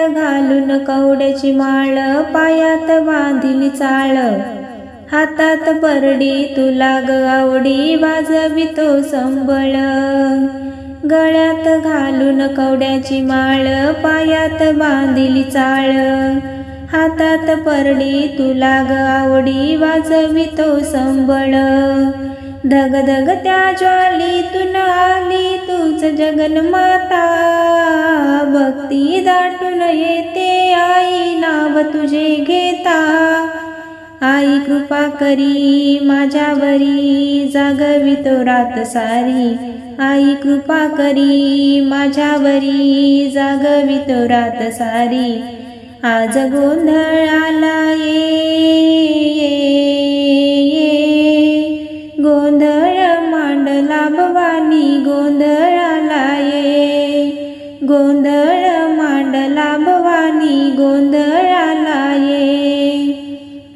गळ्यात घालून कवड्याची माळ पायात बांधिली चाळ. हातात परडी तुला ग आवडी वाजवितो संबळ. गळ्यात घालून कवड्याची माळ पायात बांधिली चाळ. हातात परडी तुला ग आवडी वाजवितो संबळ. धग धग त्या ज्वालीतून आली तूच जगन्माता भक्ती दाटून येते आई नाव तुझे घेता. आई कृपा करी माझ्यावरी जागवितो रात सारी. आई कृपा करी माझ्यावरी जागवितो रात सारी. आज गोंधळाला ये ये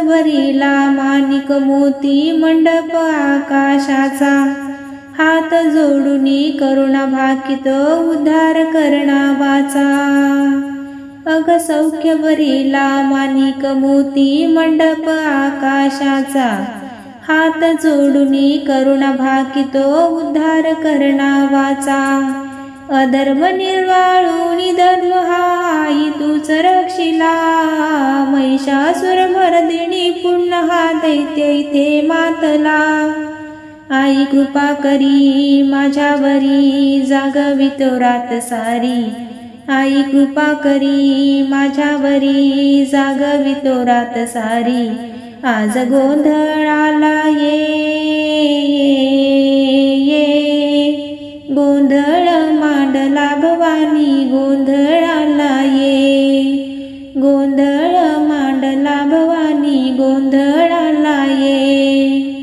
भरिला माणिक मोती मंडप आकाशाचा. हात जोडूनी करुणा भाकित उद्धार करणा वाचा अग सौख्य भरिला माणिक मोती मंडप आकाशाचा. हात जोडूनी करुणा भाकितो उद्धार करणा वाचा अधर्म निर्वाळूनी धर्म संरक्षिला पुन्हा पुनः दैत्यैते मातला. आई कृपा करी माझ्यावरी जागवितो रात सारी. आई कृपा करी माझ्यावरी जागवितो रात सारी. आज गोंधळाला ये, ये, ये. गोंधळ गोंधळ मांडला भवानी गोंधळाला ये.